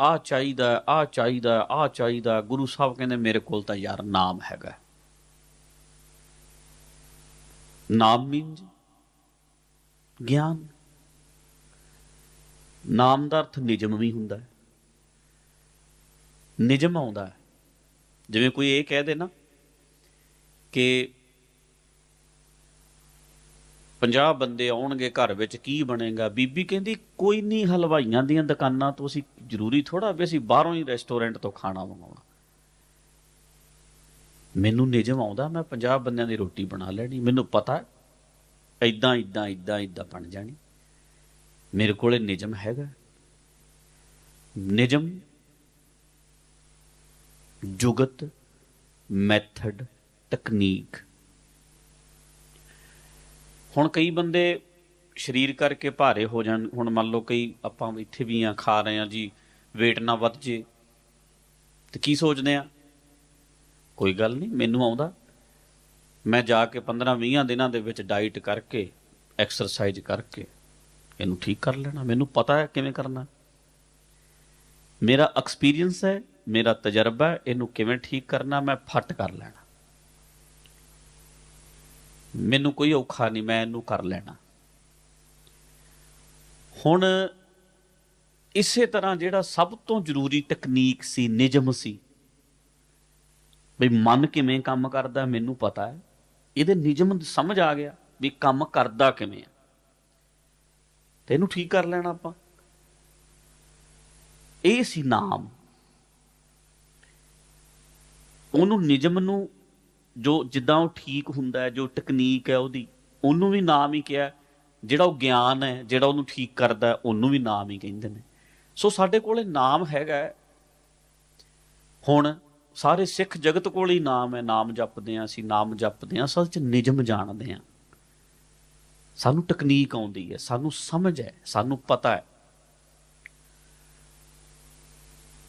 ਆ ਚਾਹੀਦਾ ਆ ਚਾਹੀਦਾ ਆ ਚਾਹੀਦਾ ਗੁਰੂ ਸਾਹਿਬ ਕਹਿੰਦੇ, ਮੇਰੇ ਕੋਲ ਤਾਂ ਯਾਰ ਨਾਮ ਹੈਗਾ ਨਾਮ ਮੀਨਸ ਗਿਆਨ। ਨਾਮ ਦਾ ਅਰਥ ਨਿਯਮ ਵੀ ਹੁੰਦਾ ਹੈ। ਨਿਜਮ ਆਉਂਦਾ ਹੈ। ਜਿਵੇਂ ਕੋਈ ਇਹ ਕਹਿ ਦੇ ਨਾ ਕਿ 50 ਬੰਦੇ ਆਉਣਗੇ ਘਰ ਵਿੱਚ, ਕੀ ਬਣੇਗਾ? ਬੀਬੀ ਕਹਿੰਦੀ, ਕੋਈ ਨਹੀਂ ਹਲਵਾਈਆਂ ਦੀਆਂ ਦੁਕਾਨਾਂ ਤੋਂ ਅਸੀਂ ਜ਼ਰੂਰੀ ਥੋੜਾ ਵੀ ਅਸੀਂ ਬਾਹਰੋਂ ਹੀ ਰੈਸਟੋਰੈਂਟ ਤੋਂ ਖਾਣਾ ਮੰਗਾਉਣਾ ਮੈਨੂੰ ਨਿਯਮ ਆਉਂਦਾ, ਮੈਂ 50 ਬੰਦਿਆਂ ਦੀ ਰੋਟੀ ਬਣਾ ਲੈਣੀ। ਮੈਨੂੰ ਪਤਾ ਐਦਾਂ ਐਦਾਂ ਐਦਾਂ ਐਦਾਂ ਬਣ ਜਾਣੀ। ਮੇਰੇ ਕੋਲੇ ਨਿਯਮ ਹੈਗਾ। ਨਿਯਮ, ਜੁਗਤ, ਮੈਥਡ, ਤਕਨੀਕ। ਹੁਣ ਕਈ ਬੰਦੇ ਸਰੀਰ ਕਰਕੇ ਭਾਰੇ ਹੋ ਜਾਣ। ਹੁਣ ਮੰਨ ਲਓ ਕਈ ਆਪਾਂ ਇੱਥੇ ਵੀ ਆ, ਖਾ ਰਹੇ ਆ ਜੀ। Weight ਨਾ ਵੱਧ ਜੇ। ਤੇ ਕੀ ਸੋਚਦੇ ਆ? ਕੋਈ ਗੱਲ ਨਹੀਂ, ਮੈਨੂੰ ਆਉਂਦਾ। ਮੈਂ ਜਾ ਕੇ 15 20 ਦਿਨਾਂ ਦੇ ਵਿੱਚ ਡਾਈਟ ਕਰਕੇ ਐਕਸਰਸਾਈਜ਼ ਕਰਕੇ, ਇਹਨੂੰ ਠੀਕ ਕਰ ਲੈਣਾ। ਮੈਨੂੰ ਪਤਾ ਹੈ ਕਿਵੇਂ ਕਰਨਾ। ਮੇਰਾ ਐਕਸਪੀਰੀਅੰਸ ਹੈ, ਮੇਰਾ ਤਜਰਬਾ ਹੈ, ਇਹਨੂੰ ਕਿਵੇਂ ਠੀਕ ਕਰਨਾ, ਮੈਂ ਫਟ ਕਰ ਲੈਣਾ। ਮੈਨੂੰ ਕੋਈ ਔਖਾ ਨਹੀਂ, ਮੈਂ ਇਹਨੂੰ ਕਰ ਲੈਣਾ। ਹੁਣ ਇਸੇ ਤਰ੍ਹਾਂ ਜਿਹੜਾ ਸਭ ਤੋਂ ਜ਼ਰੂਰੀ ਤਕਨੀਕ ਸੀ, ਨਿਯਮ ਸੀ। ਵੀ ਮਨ ਕਿਵੇਂ ਕੰਮ ਕਰਦਾ ਮੈਨੂੰ ਪਤਾ ਹੈ। ਇਹਦੇ ਨਿਯਮ ਸਮਝ ਆ ਗਿਆ ਵੀ ਕੰਮ ਕਰਦਾ ਕਿਵੇਂ ਆ ਤੇ ਇਹਨੂੰ ਠੀਕ ਕਰ ਲੈਣਾ ਆਪਾਂ। ਇਹ ਸੀ ਨਾਮ। ਉਹਨੂੰ ਨਿਯਮ ਨੂੰ ਜੋ ਜਿੱਦਾਂ ਉਹ ਠੀਕ ਹੁੰਦਾ ਹੈ, ਜੋ ਟੈਕਨੀਕ ਹੈ ਉਹਦੀ, ਉਹਨੂੰ ਵੀ ਨਾਮ ਹੀ ਕਿਹਾ। ਜਿਹੜਾ ਉਹ ਗਿਆਨ ਹੈ, ਜਿਹੜਾ ਉਹਨੂੰ ਠੀਕ ਕਰਦਾ ਉਹਨੂੰ ਵੀ ਨਾਮ ਹੀ ਕਹਿੰਦੇ ਨੇ। ਸੋ ਸਾਡੇ ਕੋਲੇ ਨਾਮ ਹੈਗਾ ਹੁਣ ਸਾਰੇ ਸਿੱਖ ਜਗਤ ਕੋਲ ਹੀ ਨਾਮ ਹੈ, ਨਾਮ ਜਪਦੇ ਆ ਅਸੀਂ, ਨਾਮ ਜਪਦੇ ਆ ਅਸਲ ਚ ਨਿਜਮ ਜਾਣਦੇ ਆ ਸਾਨੂੰ ਟੈਕਨੀਕ ਆਉਂਦੀ ਹੈ, ਸਾਨੂੰ ਸਮਝ ਹੈ, ਸਾਨੂੰ ਪਤਾ ਹੈ।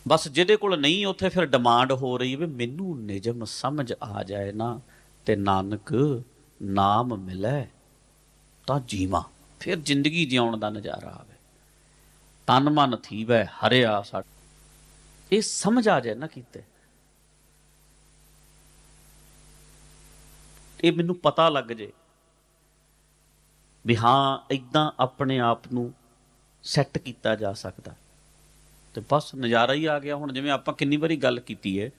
ਬਸ ਜਿਹਦੇ ਕੋਲ ਨਹੀਂ, ਉੱਥੇ ਫਿਰ ਡਿਮਾਂਡ ਹੋ ਰਹੀ ਵੀ ਮੈਨੂੰ ਨਿਯਮ ਸਮਝ ਆ ਜਾਏ ਨਾ ਤੇ ਨਾਨਕ ਨਾਮ ਮਿਲੇ ਤਾਂ ਜੀਵਾਂ, ਫਿਰ ਜ਼ਿੰਦਗੀ ਜਿਉਣ ਦਾ ਨਜ਼ਾਰਾ ਆਵੇ। ਤਨ ਮਨ ਥੀਵੈ, ਹਰਿਆ ਸਾ ਇਹ ਸਮਝ ਆ ਜਾਏ ਨਾ ਕੀਤੇ। ਇਹ ਮੈਨੂੰ ਪਤਾ ਲੱਗ ਜੇ ਵੀ ਹਾਂ ਇਦਾਂ ਆਪਣੇ ਆਪ ਨੂੰ ਸੈੱਟ ਕੀਤਾ ਜਾ ਸਕਦਾ। ਤੇ ਬਸ ਨਜ਼ਾਰਾ ਹੀ ਆ ਗਿਆ ਹੁਣ, ਜਿਵੇਂ ਆਪਾਂ ਕਿੰਨੀ ਵਾਰੀ ਗੱਲ ਕੀਤੀ ਹੈ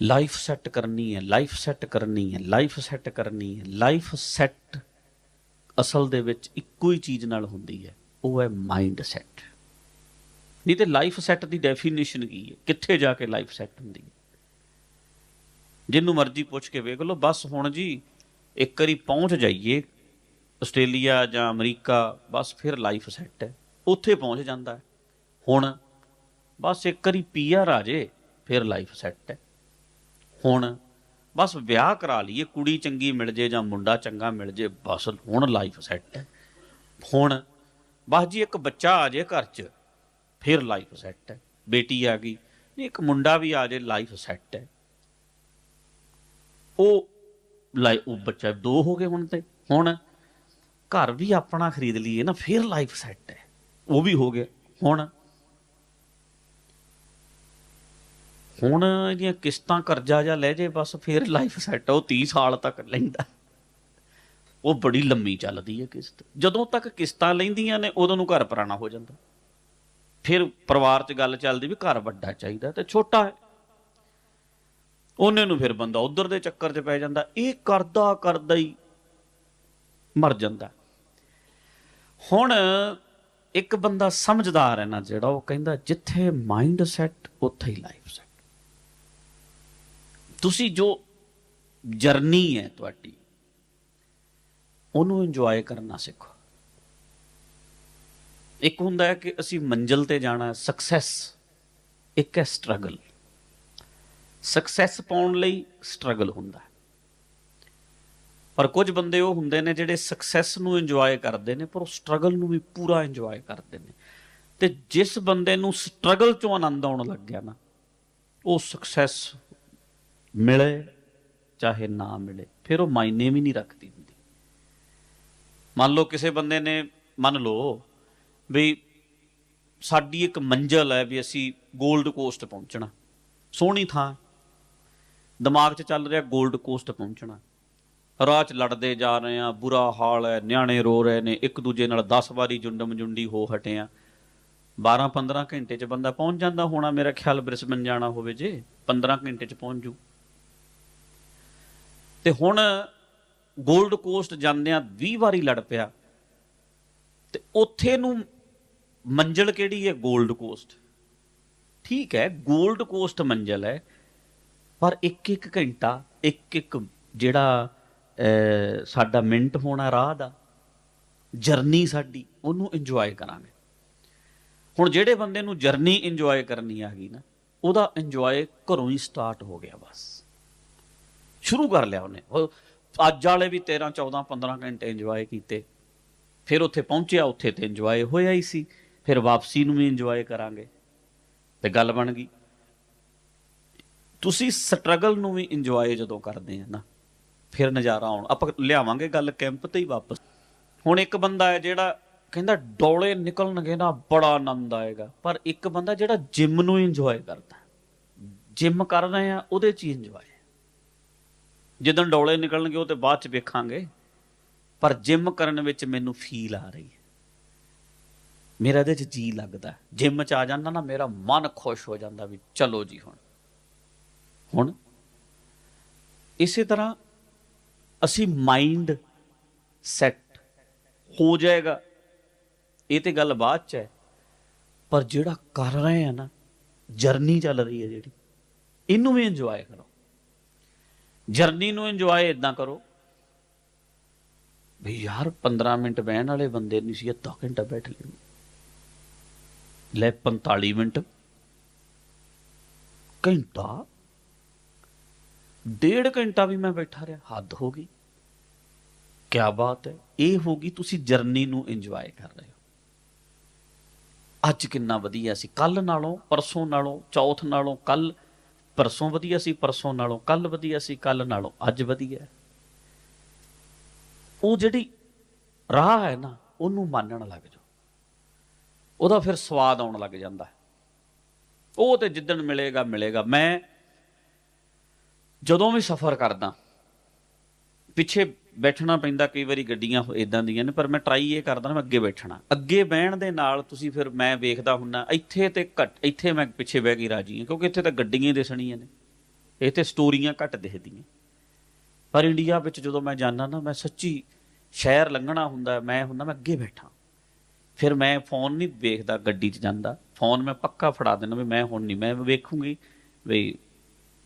ਲਾਈਫ ਸੈੱਟ ਕਰਨੀ ਹੈ ਲਾਈਫ ਸੈੱਟ ਕਰਨੀ ਹੈ ਲਾਈਫ ਸੈੱਟ ਕਰਨੀ ਹੈ ਲਾਈਫ ਸੈੱਟ ਅਸਲ ਦੇ ਵਿੱਚ ਇੱਕੋ ਹੀ ਚੀਜ਼ ਨਾਲ ਹੁੰਦੀ ਹੈ ਉਹ ਹੈ ਮਾਈਂਡ ਸੈੱਟ ਨਹੀਂ ਤੇ ਲਾਈਫ ਸੈੱਟ ਦੀ ਡੈਫੀਨੇਸ਼ਨ ਕੀ ਹੈ? ਕਿੱਥੇ ਜਾ ਕੇ ਲਾਈਫ ਸੈੱਟ ਹੁੰਦੀ ਹੈ? ਜਿੰਨੂੰ ਮਰਜ਼ੀ ਪੁੱਛ ਕੇ ਵੇਖ ਲਓ, ਬਸ ਹੁਣ ਜੀ, ਇੱਕ ਵਾਰੀ ਪਹੁੰਚ ਜਾਈਏ, ਆਸਟ੍ਰੇਲੀਆ ਜਾਂ ਅਮਰੀਕਾ, ਬਸ ਫਿਰ ਲਾਈਫ ਸੈੱਟ ਹੈ। ਉੱਥੇ ਪਹੁੰਚ ਜਾਂਦਾ ਹੈ। ਹੁਣ ਬਸ ਇੱਕ ਵਾਰੀ ਪੀਆਰ ਆ ਜੇ, ਫਿਰ ਲਾਈਫ ਸੈੱਟ ਹੈ। ਹੁਣ ਬਸ ਵਿਆਹ ਕਰਾ ਲਈਏ, ਕੁੜੀ ਚੰਗੀ ਮਿਲ ਜੇ ਜਾਂ ਮੁੰਡਾ ਚੰਗਾ ਮਿਲ ਜੇ, ਬਸ ਹੁਣ ਲਾਈਫ ਸੈੱਟ ਹੈ। ਹੁਣ ਬਸ ਜੀ ਇੱਕ ਬੱਚਾ ਆ ਜੇ ਘਰ 'ਚ, ਫਿਰ ਲਾਈਫ ਸੈੱਟ ਹੈ। ਬੇਟੀ ਆ ਗਈ, ਨਹੀਂ, ਇੱਕ ਮੁੰਡਾ ਵੀ ਆ ਜੇ ਲਾਈਫ ਸੈੱਟ ਹੈ। ਉਹ ਲਾਈ, ਉਹ ਬੱਚਾ ਦੋ ਹੋ ਗਏ ਹੁਣ ਤੇ, ਹੁਣ ਘਰ ਵੀ ਆਪਣਾ ਖਰੀਦ ਲਈਏ ਨਾ, ਫਿਰ ਲਾਈਫ ਸੈੱਟ ਹੈ। ਉਹ ਵੀ ਹੋ ਗਿਆ, ਹੁਣ। ਹੁਣ ਇਹਦੀਆਂ ਕਿਸ਼ਤਾਂ ਕਰਜ਼ਾ ਜਾਂ ਲੈ ਜੇ, ਬਸ ਫਿਰ ਲਾਈਫ ਸੈੱਟ ਉਹ 30 ਸਾਲ ਤੱਕ ਲੈਂਦਾ। ਉਹ ਬੜੀ ਲੰਮੀ ਚੱਲਦੀ ਹੈ ਕਿਸ਼ਤ। ਜਦੋਂ ਤੱਕ ਕਿਸ਼ਤਾਂ ਲੈਂਦੀਆਂ ਨੇ, ਉਦੋਂ ਨੂੰ ਘਰ ਪੁਰਾਣਾ ਹੋ ਜਾਂਦਾ। ਫਿਰ ਪਰਿਵਾਰ 'ਚ ਗੱਲ ਚੱਲਦੀ ਵੀ ਘਰ ਵੱਡਾ ਚਾਹੀਦਾ ਤੇ ਛੋਟਾ ਹੈ। ਉਹਨੇ ਨੂੰ ਫਿਰ ਬੰਦਾ ਉਧਰ ਦੇ ਚੱਕਰ 'ਚ ਪੈ ਜਾਂਦਾ। ਇਹ ਕਰਦਾ ਕਰਦਾ ਹੀ ਮਰ ਜਾਂਦਾ। ਹੁਣ ਇੱਕ ਬੰਦਾ ਸਮਝਦਾਰ ਹੈ ਨਾ, ਜਿਹੜਾ ਉਹ ਕਹਿੰਦਾ, ਜਿੱਥੇ ਮਾਈਂਡ ਸੈੱਟ ਉੱਥੇ ਹੀ ਲਾਈਫ ਸੈੱਟ ਤੁਸੀਂ ਜੋ ਜਰਨੀ ਹੈ ਤੁਹਾਡੀ ਉਹਨੂੰ ਇੰਜੋਏ ਕਰਨਾ ਸਿੱਖੋ। ਇੱਕ ਹੁੰਦਾ ਹੈ ਕਿ ਅਸੀਂ ਮੰਜ਼ਿਲ ਤੇ ਜਾਣਾ ਹੈ ਸਕਸੈਸ ਇੱਕ ਹੈ ਸਟਰਗਲ ਸਕਸੈਸ ਪਾਉਣ ਲਈ ਸਟਰਗਲ ਹੁੰਦਾ ਹੈ। ਪਰ ਕੁਝ ਬੰਦੇ ਉਹ ਹੁੰਦੇ ਨੇ ਜਿਹੜੇ ਸਕਸੈਸ ਨੂੰ ਇੰਜੋਏ ਕਰਦੇ ਨੇ, ਪਰ ਉਹ ਸਟਰਗਲ ਨੂੰ ਵੀ ਪੂਰਾ ਇੰਜੋਏ ਕਰਦੇ ਨੇ। ਤੇ ਜਿਸ ਬੰਦੇ ਨੂੰ ਸਟਰਗਲ ਚੋਂ ਆਨੰਦ ਆਉਣ ਲੱਗ ਗਿਆ ਨਾ, ਉਹ ਸਕਸੈਸ ਮਿਲੇ ਚਾਹੇ ਨਾ ਮਿਲੇ, ਫਿਰ ਉਹ ਮਾਇਨੇ ਵੀ ਨਹੀਂ ਰੱਖਦੀ। ਮੰਨ ਲਓ ਕਿਸੇ ਬੰਦੇ ਨੇ, ਮੰਨ ਲਓ ਵੀ ਸਾਡੀ ਇੱਕ ਮੰਜ਼ਲ ਹੈ ਵੀ ਅਸੀਂ 골ਡ ਕੋਸਟ ਪਹੁੰਚਣਾ। ਸੋਹਣੀ ਥਾਂ। ਦਿਮਾਗ 'ਚ ਚੱਲ ਰਿਹਾ 골ਡ ਕੋਸਟ ਪਹੁੰਚਣਾ। ਰਾਹ 'ਚ ਲੜਦੇ ਜਾ ਰਹੇ ਆ ਬੁਰਾ ਹਾਲ ਹੈ, ਨਿਆਣੇ ਰੋ ਰਹੇ ਨੇ, ਇੱਕ ਦੂਜੇ ਨਾਲ 10 ਵਾਰੀ ਜੁੰਡਮ ਜੁੰਡੀ ਹੋ ਹਟੇ ਆ 12 15 ਘੰਟੇ 'ਚ ਬੰਦਾ ਪਹੁੰਚ ਜਾਂਦਾ ਹੋਣਾ, ਮੇਰਾ ਖਿਆਲ ਬ੍ਰਿਸਬਨ ਜਾਣਾ ਹੋਵੇ ਜੇ 15 ਘੰਟੇ 'ਚ ਪਹੁੰਚ ਜੂ। ਤੇ ਹੁਣ ਗੋਲਡ ਕੋਸਟ ਜਾਂਦਿਆਂ 20 ਵਾਰੀ ਲੜ ਪਿਆ। ਤੇ ਉੱਥੇ ਨੂੰ ਮੰਜ਼ਲ ਕਿਹੜੀ ਹੈ? Gold Coast. ਠੀਕ ਹੈ, ਗੋਲਡ ਕੋਸਟ ਮੰਜ਼ਲ ਹੈ, ਪਰ ਇੱਕ ਇੱਕ ਘੰਟਾ ਇੱਕ ਇੱਕ ਜਿਹੜਾ ਸਾਡਾ ਮਿੰਟ ਹੋਣਾ ਰਾਹ ਦਾ, ਜਰਨੀ ਸਾਡੀ, ਉਹਨੂੰ ਇੰਜੋਏ ਕਰਾਂਗੇ। ਹੁਣ ਜਿਹੜੇ ਬੰਦੇ ਨੂੰ ਜਰਨੀ ਇੰਜੋਏ ਕਰਨੀ ਆ ਗਈ ਨਾ, ਉਹਦਾ ਇੰਜੋਏ ਘਰੋਂ ਹੀ ਸਟਾਰਟ ਹੋ ਗਿਆ ਬਸ। ਸ਼ੁਰੂ ਕਰ ਲਿਆ ਉਹਨੇ। ਅੱਜ ਵਾਲੇ ਵੀ 13 14 15 ਘੰਟੇ ਇੰਜੋਏ ਕੀਤੇ। ਫਿਰ ਉੱਥੇ ਪਹੁੰਚਿਆ, ਉੱਥੇ ਤੇ ਇੰਜੋਏ ਹੋਇਆ ਹੀ ਸੀ। ਫਿਰ ਵਾਪਸੀ ਨੂੰ ਵੀ ਇੰਜੋਏ ਕਰਾਂਗੇ। ਤੇ ਗੱਲ ਬਣ ਗਈ। ਤੁਸੀਂ ਸਟਰਗਲ ਨੂੰ ਵੀ ਇੰਜੋਏ ਜਦੋਂ ਕਰਦੇ ਆ ਨਾ, ਫਿਰ ਨਜ਼ਾਰਾ ਆਉਣ। ਆਪਾਂ ਲਿਆਵਾਂਗੇ ਗੱਲ ਕੈਂਪ ਤੇ ਹੀ ਵਾਪਸ। ਹੁਣ ਇੱਕ ਬੰਦਾ ਹੈ ਜਿਹੜਾ ਕਹਿੰਦਾ ਡੋਲੇ ਨਿਕਲਣਗੇ ਨਾ, ਬੜਾ ਆਨੰਦ ਆਏਗਾ। ਪਰ ਇੱਕ ਬੰਦਾ ਜਿਹੜਾ ਜਿਮ ਨੂੰ ਇੰਜੋਏ ਕਰਦਾ। ਜਿਮ ਕਰ ਰਹੇ ਆ, ਉਹਦੇ ਚ ਹੀ ਇੰਜੋਏ ਜਦੋਂ ਡੋਲੇ ਨਿਕਲਣਗੇ, ਉਹ ਤੇ ਬਾਅਦ ਚ ਵੇਖਾਂਗੇ। ਪਰ ਜਿਮ ਕਰਨ ਵਿੱਚ ਮੈਨੂੰ ਫੀਲ ਆ ਰਹੀ ਹੈ। ਮੇਰਾ ਇਹਦੇ ਚ ਜੀ ਲੱਗਦਾ ਜਿਮ ਚ ਆ ਜਾਂਦਾ ਨਾ, ਮੇਰਾ ਮਨ ਖੁਸ਼ ਹੋ ਜਾਂਦਾ ਵੀ ਚਲੋ ਜੀ ਹੁਣ। ਹੁਣ ਇਸੇ ਤਰ੍ਹਾਂ ਅਸੀਂ ਮਾਈਂਡ ਸੈੱਟ ਹੋ ਜਾਏਗਾ। ਇਹ ਤੇ ਗੱਲ ਬਾਅਦ ਚ ਹੈ। ਪਰ ਜਿਹੜਾ ਕਰ ਰਹੇ ਆ ਨਾ ਜਰਨੀ ਚੱਲ ਰਹੀ ਹੈ ਜਿਹੜੀ, ਇਹਨੂੰ ਵੀ ਇੰਜੋਏ ਕਰੋ। ਜਰਨੀ ਨੂੰ ਇੰਜੋਏ ਇਦਾਂ ਕਰੋ। ਵੀ ਯਾਰ 15 ਮਿੰਟ ਬਹਿਣ ਵਾਲੇ ਬੰਦੇ ਨਹੀਂ ਸੀ, ਅੱਧਾ ਘੰਟਾ ਬੈਠ ਲੈਣ ਲੈ 45 ਮਿੰਟ। ਘੰਟਾ? ਡੇਢ ਘੰਟਾ ਵੀ ਮੈਂ ਬੈਠਾ ਰਿਹਾ, ਹੱਦ ਹੋ ਗਈ। ਕੀ ਬਾਤ ਹੈ, ਇਹ ਹੋਗੀ ਤੁਸੀਂ ਜਰਨੀ ਨੂੰ ਇੰਜੋਏ ਕਰ ਰਹੇ ਹੋ। ਅੱਜ ਕਿੰਨਾ ਵਧੀਆ ਸੀ ਕੱਲ ਨਾਲੋਂ, ਪਰਸੋਂ ਨਾਲੋਂ, ਚੌਥ ਨਾਲੋਂ ਕੱਲ ਪਰਸੋਂ ਵਧੀਆ ਸੀ, ਪਰਸੋਂ ਨਾਲੋਂ ਕੱਲ ਵਧੀਆ ਸੀ ਕੱਲ ਨਾਲੋਂ, ਅੱਜ ਵਧੀਆ ਉਹ ਜਿਹੜੀ ਰਾਹ ਹੈ ਨਾ, ਉਹਨੂੰ ਮੰਨਣ ਲੱਗ ਜਾਓ। ਉਹਦਾ ਫਿਰ ਸਵਾਦ ਆਉਣ ਲੱਗ ਜਾਂਦਾ ਉਹ ਤੇ ਜਿੱਦਣ ਮਿਲੇਗਾ ਮਿਲੇਗਾ। ਮੈਂ ਜਦੋਂ ਵੀ ਸਫ਼ਰ ਕਰਦਾ, ਪਿੱਛੇ ਬੈਠਣਾ ਪੈਂਦਾ ਕਈ ਵਾਰੀ ਗੱਡੀਆਂ ਇਦਾਂ ਦੀਆਂ ਨੇ, ਪਰ ਮੈਂ ਟਰਾਈ ਇਹ ਕਰਦਾ ਨਾ, ਮੈਂ ਅੱਗੇ ਬੈਠਣਾ। ਅੱਗੇ ਬਹਿਣ ਦੇ ਨਾਲ ਤੁਸੀਂ ਫਿਰ ਮੈਂ ਵੇਖਦਾ ਹੁੰਨਾ, ਇੱਥੇ ਤੇ ਘੱਟ ਇੱਥੇ ਮੈਂ ਪਿੱਛੇ ਬਹਿ ਕੇ ਰਾਜੀ ਹਾਂ, ਕਿਉਂਕਿ ਇੱਥੇ ਤਾਂ ਗੱਡੀਆਂ ਦਿਸਣੀਆਂ ਨੇ। ਇੱਥੇ ਸਟੋਰੀਆਂ ਘੱਟ ਦਿਖਦੀਆਂ। ਪਰ ਇੰਡੀਆ ਵਿੱਚ ਜਦੋਂ ਮੈਂ ਜਾਂਦਾ ਨਾ, ਮੈਂ ਸੱਚੀ ਸ਼ਹਿਰ ਲੰਘਣਾ ਹੁੰਦਾ, ਮੈਂ ਹੁੰਦਾ ਮੈਂ ਅੱਗੇ ਬੈਠਾ। ਫਿਰ ਮੈਂ ਫੋਨ ਨਹੀਂ ਵੇਖਦਾ ਗੱਡੀ 'ਚ ਜਾਂਦਾ। ਫੋਨ ਮੈਂ ਪੱਕਾ ਫੜਾ ਦੇਣਾ ਵੀ ਮੈਂ ਹੁਣ ਨਹੀਂ, ਮੈਂ ਵੇਖੂੰਗੀ ਵੀ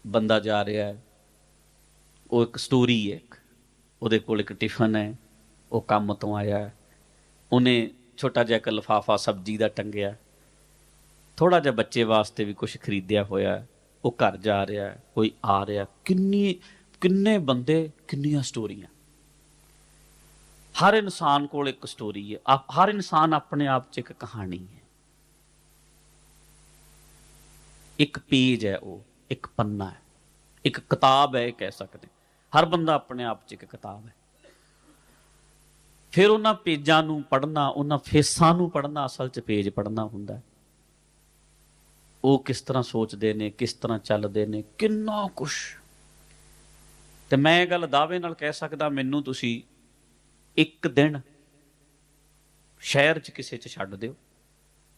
ਬੰਦਾ ਜਾ ਰਿਹਾ ਹੈ। ਉਹ ਇੱਕ ਸਟੋਰੀ ਹੈ ਇੱਕ। ਉਹਦੇ ਕੋਲ ਇੱਕ ਟਿਫਨ ਹੈ, ਉਹ ਕੰਮ ਤੋਂ ਆਇਆ ਉਹਨੇ ਛੋਟਾ ਜਿਹਾ ਇੱਕ ਲਫਾਫਾ ਸਬਜ਼ੀ ਦਾ ਟੰਗਿਆ। ਥੋੜਾ ਜਿਹਾ ਬੱਚੇ ਵਾਸਤੇ ਵੀ ਕੁਝ ਖਰੀਦਿਆ ਹੋਇਆ ਉਹ ਘਰ ਜਾ ਰਿਹਾ ਕੋਈ ਆ ਰਿਹਾ ਕਿੰਨੀ, ਕਿੰਨੇ ਬੰਦੇ, ਕਿੰਨੀਆਂ ਸਟੋਰੀਆਂ। ਹਰ ਇਨਸਾਨ ਕੋਲ ਇੱਕ ਸਟੋਰੀ ਹੈ। ਆਪ- ਹਰ ਇਨਸਾਨ ਆਪਣੇ ਆਪ 'ਚ ਇੱਕ ਕਹਾਣੀ ਹੈ। ਇੱਕ ਪੇਜ ਹੈ ਉਹ, ਇੱਕ ਪੰਨਾ ਹੈ। ਇੱਕ ਕਿਤਾਬ ਹੈ, ਇਹ ਕਹਿ ਸਕਦੇ ਹਰ ਬੰਦਾ ਆਪਣੇ ਆਪ 'ਚ ਇੱਕ ਕਿਤਾਬ ਹੈ। ਫਿਰ ਉਹਨਾਂ ਪੇਜਾਂ ਨੂੰ ਪੜ੍ਹਨਾ, ਉਹਨਾਂ ਫੇਸਾਂ ਨੂੰ ਪੜ੍ਹਨਾ ਅਸਲ 'ਚ ਪੇਜ ਪੜ੍ਹਨਾ ਹੁੰਦਾ ਉਹ ਕਿਸ ਤਰ੍ਹਾਂ ਸੋਚਦੇ ਨੇ, ਕਿਸ ਤਰ੍ਹਾਂ ਚੱਲਦੇ ਨੇ, ਕਿੰਨਾ ਕੁਛ। ਤੇ ਮੈਂ ਇਹ ਗੱਲ ਦਾਅਵੇ ਨਾਲ ਕਹਿ ਸਕਦਾ, ਮੈਨੂੰ ਤੁਸੀਂ ਇੱਕ ਦਿਨ ਸ਼ਹਿਰ 'ਚ ਕਿਸੇ 'ਚ ਛੱਡ ਦਿਓ।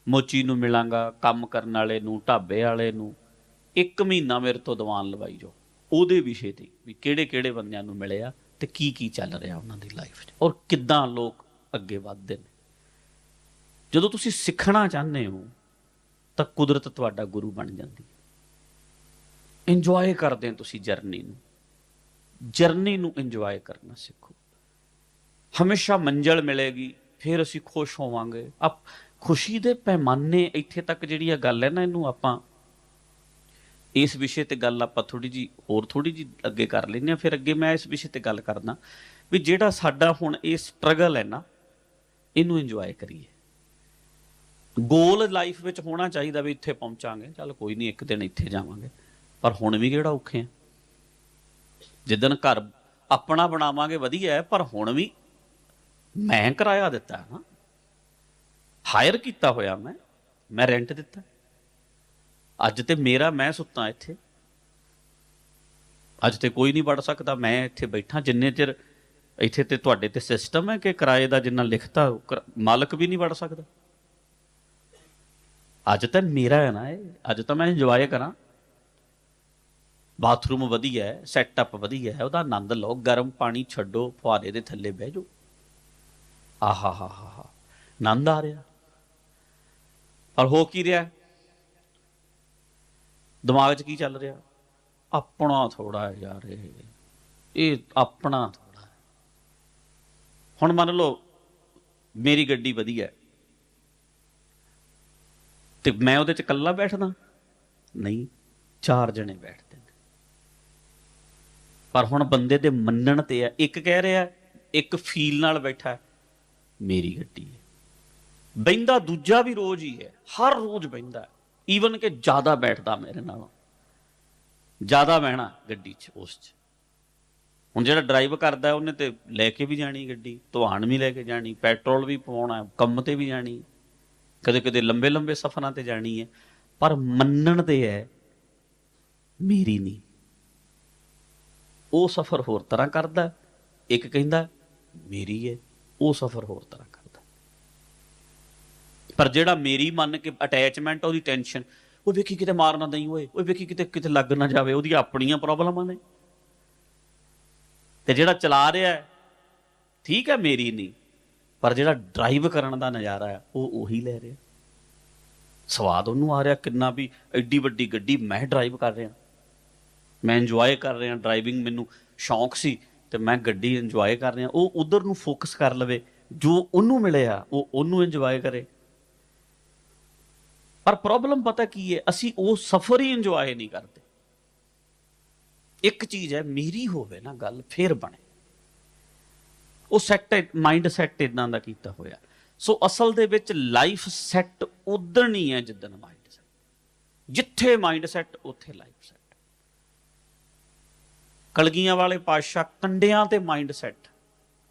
ਮੋਚੀ ਨੂੰ ਮਿਲਾਂਗਾ, ਕੰਮ ਕਰਨ ਵਾਲੇ ਨੂੰ, ਢਾਬੇ ਵਾਲੇ ਨੂੰ, ਇੱਕ ਮਹੀਨਾ ਮੇਰੇ ਤੋਂ ਦੀਵਾਨ ਲਵਾਈ ਜੋ ਉਹਦੇ ਵਿਸ਼ੇ ਤੇ ਵੀ ਕਿਹੜੇ ਕਿਹੜੇ ਬੰਦਿਆਂ ਨੂੰ ਮਿਲਿਆ ਤੇ ਕੀ ਕੀ ਚੱਲ ਰਿਹਾ ਉਹਨਾਂ ਦੀ ਲਾਈਫ 'ਚ ਔਰ ਕਿੱਦਾਂ ਲੋਕ ਅੱਗੇ ਵੱਧਦੇ ਨੇ। ਜਦੋਂ ਤੁਸੀਂ ਸਿੱਖਣਾ ਚਾਹੁੰਦੇ ਹੋ, ਤਾਂ ਕੁਦਰਤ ਤੁਹਾਡਾ ਗੁਰੂ ਬਣ ਜਾਂਦੀ ਹੈ। ਇੰਜੋਏ ਕਰਦੇ ਹੋ ਤੁਸੀਂ ਜਰਨੀ ਨੂੰ। ਜਰਨੀ ਨੂੰ ਇੰਜੋਏ ਕਰਨਾ ਸਿੱਖੋ। ਹਮੇਸ਼ਾ ਮੰਜ਼ਲ ਮਿਲੇਗੀ, ਫਿਰ ਅਸੀਂ ਖੁਸ਼ ਹੋਵਾਂਗੇ। ਆਪ ਖੁਸ਼ੀ ਦੇ ਪੈਮਾਨੇ ਇੱਥੇ ਤੱਕ ਜਿਹੜੀ ਆ ਗੱਲ ਹੈ ਨਾ, ਇਹਨੂੰ ਆਪਾਂ ਇਸ ਵਿਸ਼ੇ ਤੇ ਗੱਲ ਆਪਾਂ ਥੋੜੀ ਜੀ ਹੋਰ ਥੋੜੀ ਜੀ ਅੱਗੇ ਕਰ ਲੈਂਦੇ ਆ ਫਿਰ ਅੱਗੇ ਮੈਂ ਇਸ ਵਿਸ਼ੇ ਤੇ ਗੱਲ ਕਰਦਾ ਵੀ ਜਿਹੜਾ ਸਾਡਾ ਹੁਣ ਇਹ ਸਟਰਗਲ ਹੈ ਨਾ, ਇਹਨੂੰ ਇੰਜੋਏ ਕਰੀਏ। ਗੋਲ ਲਾਈਫ ਵਿੱਚ ਹੋਣਾ ਚਾਹੀਦਾ ਵੀ ਇੱਥੇ ਪਹੁੰਚਾਂਗੇ। ਚੱਲ ਕੋਈ ਨਹੀਂ, ਇੱਕ ਦਿਨ ਇੱਥੇ ਜਾਵਾਂਗੇ। ਪਰ ਹੁਣ ਵੀ ਕਿਹੜਾ ਔਖੇ ਆ? ਜਿੱਦਨ ਘਰ ਆਪਣਾ ਬਣਾਵਾਂਗੇ, ਵਧੀਆ ਹੈ, ਪਰ ਹੁਣ ਵੀ ਮੈਂ ਕਿਰਾਇਆ ਦਿੱਤਾ ਨਾ। ਹਾਇਰ ਕੀਤਾ ਹੋਇਆ ਮੈਂ ਮੈਂ ਰੈਂਟ ਦਿੱਤਾ। ਅੱਜ ਤੇ ਮੇਰਾ ਮੈਂ ਸੁੱਤਾ ਇੱਥੇ। ਅੱਜ ਤੇ ਕੋਈ ਨਹੀਂ ਵੜ ਸਕਦਾ, ਮੈਂ ਇੱਥੇ ਬੈਠਾ। ਜਿੰਨੇ ਚਿਰ ਇੱਥੇ ਤੇ ਤੁਹਾਡੇ ਤੇ ਸਿਸਟਮ ਹੈ ਕਿ ਕਿਰਾਏ ਦਾ ਜਿੰਨਾ ਲਿਖਤਾ, ਕਰ- ਮਾਲਕ ਵੀ ਨਹੀਂ ਵੜ ਸਕਦਾ। ਅੱਜ ਤਾਂ ਮੇਰਾ ਹੈ ਨਾ ਇਹ। ਅੱਜ ਤਾਂ ਮੈਂ ਇੰਜੋਏ ਕਰਾਂ। ਬਾਥਰੂਮ ਵਧੀਆ ਹੈ ਸੈਟਅਪ ਵਧੀਆ ਹੈ, ਉਹਦਾ ਆਨੰਦ ਲਓ। ਗਰਮ ਪਾਣੀ ਛੱਡੋ, ਫੁਹਾਰੇ ਦੇ ਥੱਲੇ ਬਹਿ ਜਾਓ। ਆਹਾ ਹਾ ਹਾ ਹਾ ਆਨੰਦ ਆ ਰਿਹਾ। ਪਰ ਹੋ ਕੀ ਰਿਹਾ? ਦਿਮਾਗ 'ਚ ਕੀ ਚੱਲ ਰਿਹਾ? ਆਪਣਾ ਥੋੜਾ ਹੈ ਯਾਰ ਇਹ। ਇਹ ਆਪਣਾ ਥੋੜਾ ਹੁਣ ਮੰਨ ਲਓ, ਮੇਰੀ ਗੱਡੀ ਵਧੀਆ ਹੈ। ਤੇ ਮੈਂ ਉਹਦੇ 'ਚ ਇਕੱਲਾ ਬੈਠਦਾ? ਨਹੀਂ, ਚਾਰ ਜਣੇ ਬੈਠਦੇ ਨੇ ਪਰ ਹੁਣ ਬੰਦੇ ਦੇ ਮੰਨਣ ਤੇ ਆ, ਇੱਕ ਕਹਿ ਰਿਹਾ, ਇੱਕ ਫੀਲ ਨਾਲ ਬੈਠਾ ਮੇਰੀ ਗੱਡੀ ਹੈ। ਬੈਂਦਾ ਦੂਜਾ ਵੀ ਰੋਜ਼ ਹੀ ਹੈ, ਹਰ ਰੋਜ਼ ਬੈਂਦਾ ਈਵਨ ਕਿ ਜ਼ਿਆਦਾ ਬੈਠਦਾ ਮੇਰੇ ਨਾਲੋਂ। ਜ਼ਿਆਦਾ ਬਹਿਣਾ ਗੱਡੀ 'ਚ, ਉਸ 'ਚ। ਹੁਣ ਜਿਹੜਾ ਡਰਾਈਵ ਕਰਦਾ ਉਹਨੇ ਤੇ ਲੈ ਕੇ ਵੀ ਜਾਣੀ ਗੱਡੀ ਧੁਆਣ ਵੀ ਲੈ ਕੇ ਜਾਣੀ ਪੈਟਰੋਲ ਵੀ ਪਵਾਉਣਾ, ਕੰਮ ਤੇ ਵੀ ਜਾਣੀ। ਕਦੇ ਕਦੇ ਲੰਬੇ ਲੰਬੇ ਸਫ਼ਰਾਂ ਤੇ ਜਾਣੀ ਹੈ। ਪਰ ਮੰਨਣ ਤੇ ਹੈ, ਮੇਰੀ ਨਹੀਂ। ਉਹ ਸਫ਼ਰ ਹੋਰ ਤਰ੍ਹਾਂ ਕਰਦਾ ਇੱਕ ਕਹਿੰਦਾ, ਮੇਰੀ ਹੈ। ਉਹ ਸਫ਼ਰ ਹੋਰ ਤਰ੍ਹਾਂ ਕਰਦਾ ਪਰ ਜਿਹੜਾ ਮੇਰੀ ਮੰਨ ਕੇ ਅਟੈਚਮੈਂਟ ਉਹਦੀ ਟੈਨਸ਼ਨ ਉਹ ਵੇਖੀ ਕਿਤੇ ਮਾਰ ਨਾ ਦਈ ਓਏ, ਉਹ ਵੇਖੀ ਕਿਤੇ ਕਿਤੇ ਲੱਗ ਨਾ ਜਾਵੇ ਉਹਦੀ ਆਪਣੀਆਂ ਪ੍ਰੋਬਲਮਾਂ ਨੇ ਤੇ ਜਿਹੜਾ ਚਲਾ ਰਿਹਾ ਠੀਕ ਹੈ ਮੇਰੀ ਨਹੀਂ, ਪਰ ਜਿਹੜਾ ਡਰਾਈਵ ਕਰਨ ਦਾ ਨਜ਼ਾਰਾ ਹੈ, ਉਹ ਉਹੀ ਲੈ ਰਿਹਾ। ਸਵਾਦ ਉਹਨੂੰ ਆ ਰਿਹਾ ਕਿੰਨਾ ਵੀ ਐਡੀ ਵੱਡੀ ਗੱਡੀ ਮੈਂ ਡਰਾਈਵ ਕਰ ਰਿਹਾ। ਮੈਂ ਇੰਜੋਏ ਕਰ ਰਿਹਾ ਡਰਾਈਵਿੰਗ ਮੈਨੂੰ ਸ਼ੌਂਕ ਸੀ, ਤੇ ਮੈਂ ਗੱਡੀ ਇੰਜੋਏ ਕਰ ਰਿਹਾ। ਉਹ ਉਧਰ ਨੂੰ ਫੋਕਸ ਕਰ ਲਵੇ, ਜੋ ਉਹਨੂੰ ਮਿਲਿਆ, ਉਹ ਉਹਨੂੰ ਇੰਜੋਏ ਕਰੇ। ਪਰ ਪ੍ਰੋਬਲਮ ਪਤਾ ਕੀ ਹੈ? ਅਸੀਂ ਉਹ ਸਫ਼ਰ ਹੀ ਇੰਜੋਏ ਨਹੀਂ ਕਰਦੇ। ਇੱਕ ਚੀਜ਼ ਹੈ, ਮੇਰੀ ਹੋਵੇ ਨਾ ਗੱਲ, ਫੇਰ ਬਣੇ। ਉਹ ਸੈੱਟ ਮਾਈਂਡ ਸੈੱਟ ਇਦਾਂ ਦਾ ਕੀਤਾ ਹੋਇਆ। ਸੋ ਅਸਲ ਦੇ ਵਿੱਚ ਲਾਈਫ ਸੈੱਟ ਉਦੋਂ ਹੀ ਹੈ ਜਿੱਦਣ ਮਾਈਂਡ ਸੈੱਟ ਜਿੱਥੇ ਮਾਈਂਡ ਸੈੱਟ ਉੱਥੇ ਲਾਈਫ ਸੈੱਟ ਕਲਗੀਆਂ ਵਾਲੇ ਪਾਤਸ਼ਾਹ ਕੰਡਿਆਂ ਤੇ ਮਾਈਂਡ ਸੈੱਟ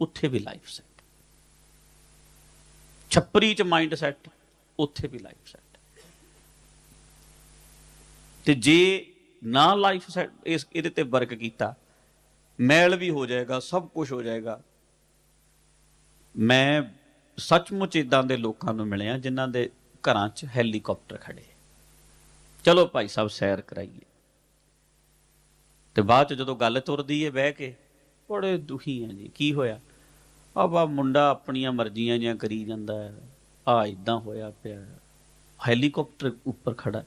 ਉੱਥੇ ਵੀ ਲਾਈਫ ਸੈੱਟ ਛੱਪਰੀ ਚ ਮਾਈਂਡ ਸੈੱਟ ਉੱਥੇ ਵੀ ਲਾਈਫ ਸੈੱਟ ਤੇ ਜੇ ਨਾ ਲਾਈਫ ਸੈੱਟ ਇਸ ਇਹਦੇ ਤੇ ਵਰਕ ਕੀਤਾ, ਮੈਲ ਵੀ ਹੋ ਜਾਏਗਾ, ਸਭ ਕੁਝ ਹੋ ਜਾਏਗਾ। ਮੈਂ ਸੱਚਮੁੱਚ ਇਦਾਂ ਦੇ ਲੋਕਾਂ ਨੂੰ ਮਿਲਿਆ ਜਿਨ੍ਹਾਂ ਦੇ ਘਰਾਂ 'ਚ ਹੈਲੀਕਾਪਟਰ ਖੜੇ। ਚਲੋ ਭਾਈ ਸਾਹਿਬ, ਸੈਰ ਕਰਾਈਏ। ਤੇ ਬਾਅਦ 'ਚ ਜਦੋਂ ਗੱਲ ਤੁਰਦੀ ਹੈ ਬਹਿ ਕੇ, ਬੜੇ ਦੁਖੀ ਆ ਜੀ, ਕੀ ਹੋਇਆ? ਆ ਬਾ ਮੁੰਡਾ ਆਪਣੀਆਂ ਮਰਜ਼ੀਆਂ ਜਿਹੀਆਂ ਕਰੀ ਜਾਂਦਾ ਹੈ ਆ ਇਦਾਂ ਹੋਇਆ ਪਿਆ। ਹੈਲੀਕਾਪਟਰ ਉੱਪਰ ਖੜਾ।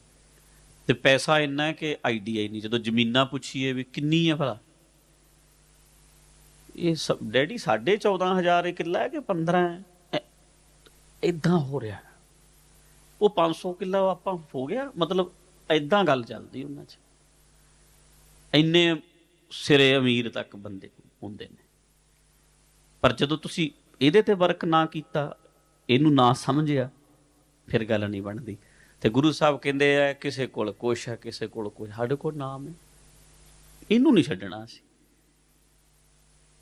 ਤੇ ਪੈਸਾ ਇੰਨਾ ਹੈ ਕਿ ਆਈਡੀਆ ਹੀ ਨਹੀਂ। ਜਦੋਂ ਜ਼ਮੀਨਾਂ ਪੁੱਛੀਏ ਵੀ ਕਿੰਨੀ ਹੈ ਭਲਾ? ਇਹ ਸਭ ਡੈਡੀ 14500 ਇਹ ਕਿੱਲਾ ਹੈ ਕਿ 15 ਹੈ। ਇਦਾਂ ਹੋ ਰਿਹਾ ਹੈ। ਉਹ 500 ਕਿੱਲਾ ਆਪਾਂ ਹੋ ਗਿਆ। ਮਤਲਬ ਇਦਾਂ ਗੱਲ ਚੱਲਦੀ ਉਹਨਾਂ 'ਚ। ਇੰਨੇ ਸਿਰੇ ਅਮੀਰ ਤੱਕ ਬੰਦੇ ਹੁੰਦੇ ਨੇ। ਪਰ ਜਦੋਂ ਤੁਸੀਂ ਇਹਦੇ ਤੇ ਵਰਕ ਨਾ ਕੀਤਾ, ਇਹਨੂੰ ਨਾ ਸਮਝਿਆ, ਫਿਰ ਗੱਲ ਨਹੀਂ ਬਣਦੀ। ਤੇ ਗੁਰੂ ਸਾਹਿਬ ਕਹਿੰਦੇ ਆ, ਕਿਸੇ ਕੋਲ ਕੁਛ ਹੈ ਕਿਸੇ ਕੋਲ ਕੁਛ। ਸਾਡੇ ਕੋਲ ਨਾਮ ਹੈ। ਇਹਨੂੰ ਨਹੀਂ ਛੱਡਣਾ ਅਸੀਂ।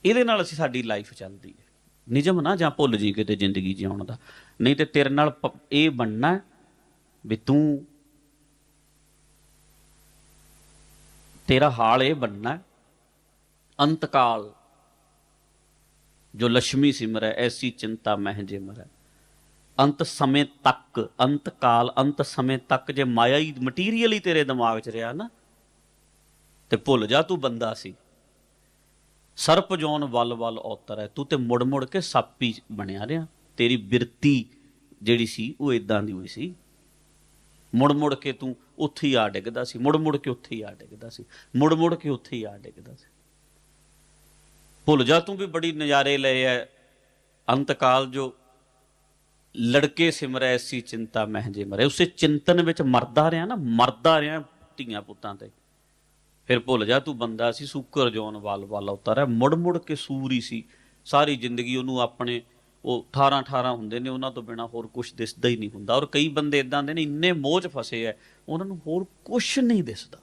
ਇਹਦੇ ਨਾਲ ਅਸੀਂ ਸਾਡੀ ਲਾਈਫ ਚੱਲਦੀ ਹੈ। ਨਿਜਮ ਨਾ ਜਾਂ ਭੁੱਲ ਜੀ ਕਿਤੇ ਜ਼ਿੰਦਗੀ ਜਿਉਣ ਦਾ। ਨਹੀਂ ਤੇ ਤੇਰੇ ਨਾਲ ਇਹ ਬਣਨਾ ਵੀ ਤੂੰ ਤੇਰਾ ਹਾਲ ਇਹ ਬਣਨਾ ਅੰਤਕਾਲ ਜੋ ਲక్ష్ਮੀ ਸਿਮਰੈ ਐਸੀ ਚਿੰਤਾ ਮਹਿ ਜੇ ਮਰੈ। ਅੰਤ ਸਮੇਂ ਤੱਕ, ਅੰਤ ਕਾਲ, ਅੰਤ ਸਮੇਂ ਤੱਕ ਜੇ ਮਾਇਆ ਹੀ ਮਟੀਰੀਅਲ ਹੀ ਤੇਰੇ ਦਿਮਾਗ 'ਚ ਰਿਹਾ ਨਾ, ਤੇ ਭੁੱਲ ਜਾ ਤੂੰ ਬੰਦਾ ਸੀ। ਸਰਪ ਜੋਨ ਵੱਲ ਵੱਲ ਔਤਰ ਹੈ ਤੂੰ ਤੇ ਮੁੜ ਮੁੜ ਕੇ ਸੱਪ ਹੀ ਬਣਿਆ ਰਿਹਾ। ਤੇਰੀ ਬਿਰਤੀ ਜਿਹੜੀ ਸੀ, ਉਹ ਇਦਾਂ ਦੀ ਹੋਈ ਸੀ। ਮੁੜ ਮੁੜ ਕੇ ਤੂੰ ਉੱਥੇ ਹੀ ਆ ਡਿੱਗਦਾ ਸੀ, ਮੁੜ ਮੁੜ ਕੇ ਉੱਥੇ ਹੀ ਆ ਡਿੱਗਦਾ ਸੀ, ਮੁੜ ਮੁੜ ਕੇ ਉੱਥੇ ਹੀ ਆ ਡਿੱਗਦਾ ਸੀ। ਭੁੱਲ ਜਾ ਤੂੰ ਵੀ ਬੜੀ ਨਜ਼ਾਰੇ ਲਏ ਐ ਅੰਤਕਾਲ ਜੋ ਲੜਕੇ ਸਿਮਰੈ ਐਸੀ ਚਿੰਤਾ ਮਹਿ ਜੇ ਮਰੇ। ਉਸੇ ਚਿੰਤਨ ਵਿੱਚ ਮਰਦਾ ਰਿਹਾ ਨਾ, ਮਰਦਾ ਰਿਹਾ ਧੀਆਂ ਪੁੱਤਾਂ ਤੇ। ਫਿਰ ਭੁੱਲ ਜਾ, ਤੂੰ ਬੰਦਾ ਸੀ, ਸੂਕਰ ਜੋਨ ਵੱਲ ਵੱਲ ਉਤਰਿਆ। ਮੁੜ ਮੁੜ ਕੇ ਸੂਰ ਹੀ ਸੀ। ਸਾਰੀ ਜ਼ਿੰਦਗੀ ਉਹਨੂੰ ਆਪਣੇ, ਉਹ 18 18 ਹੁੰਦੇ ਨੇ, ਉਹਨਾਂ ਤੋਂ ਬਿਨਾ ਹੋਰ ਕੁਝ ਦਿਸਦਾ ਹੀ ਨਹੀਂ ਹੁੰਦਾ। ਔਰ ਕਈ ਬੰਦੇ ਇਦਾਂ ਦੇ ਨੇ, ਇੰਨੇ ਮੋਹ 'ਚ ਫਸੇ ਐ, ਉਹਨਾਂ ਨੂੰ ਹੋਰ ਕੁਝ ਨਹੀਂ ਦਿਸਦਾ।